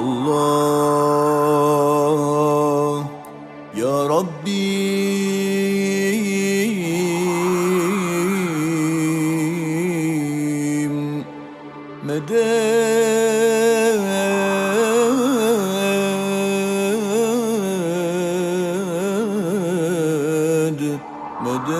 Allah. Ya Rabbim Medet Medet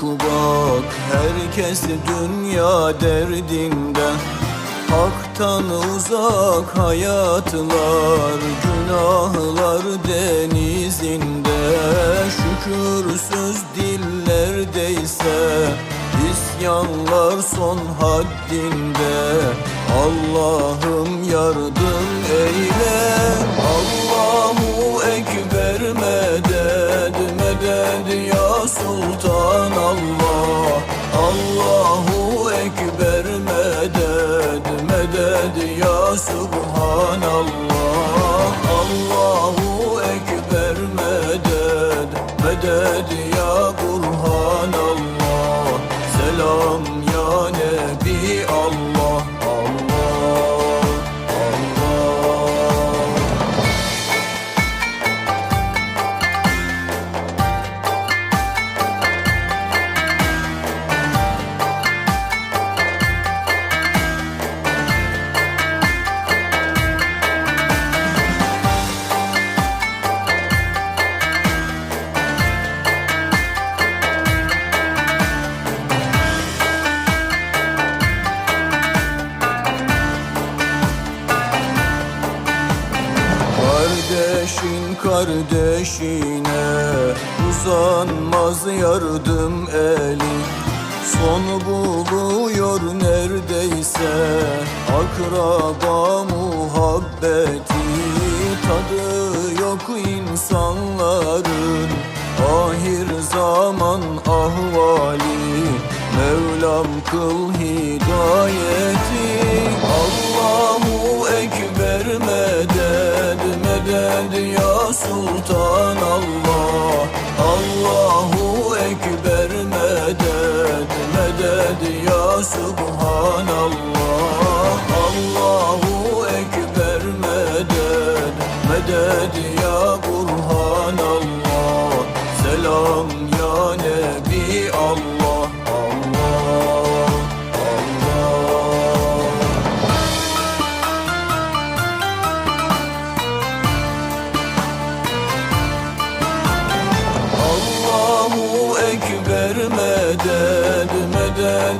kulluk bak Herkes dünya derdinden Hak'tan uzak hayatlar Günahlar denizinde. Şükürsüz dillerdeyse İsyanlar son haddinde. Allah'ım yardım eyle. Allahu Ekber meded meded ya Sultan Subhanallah Kardeşin kardeşine uzanmaz yardım eli. Son buluyor neredeyse akraba muhabbeti. Tadı yok insanların ahir zaman ahvali. Mevlam kıl hidayeti. Allahu Sultan Allah Allahu Ekber meded meded ya Subhanallah. Allahu Ekber meded meded ya Burhanallah Selam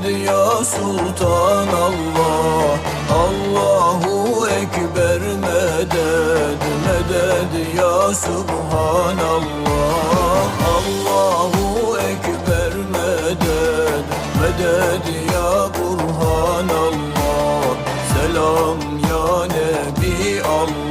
meded ya Sultan Allah. Allahu Ekber meded meded ya Subhanallah. Allahu Ekber meded meded ya Burhanallah Selam ya Nebi Allah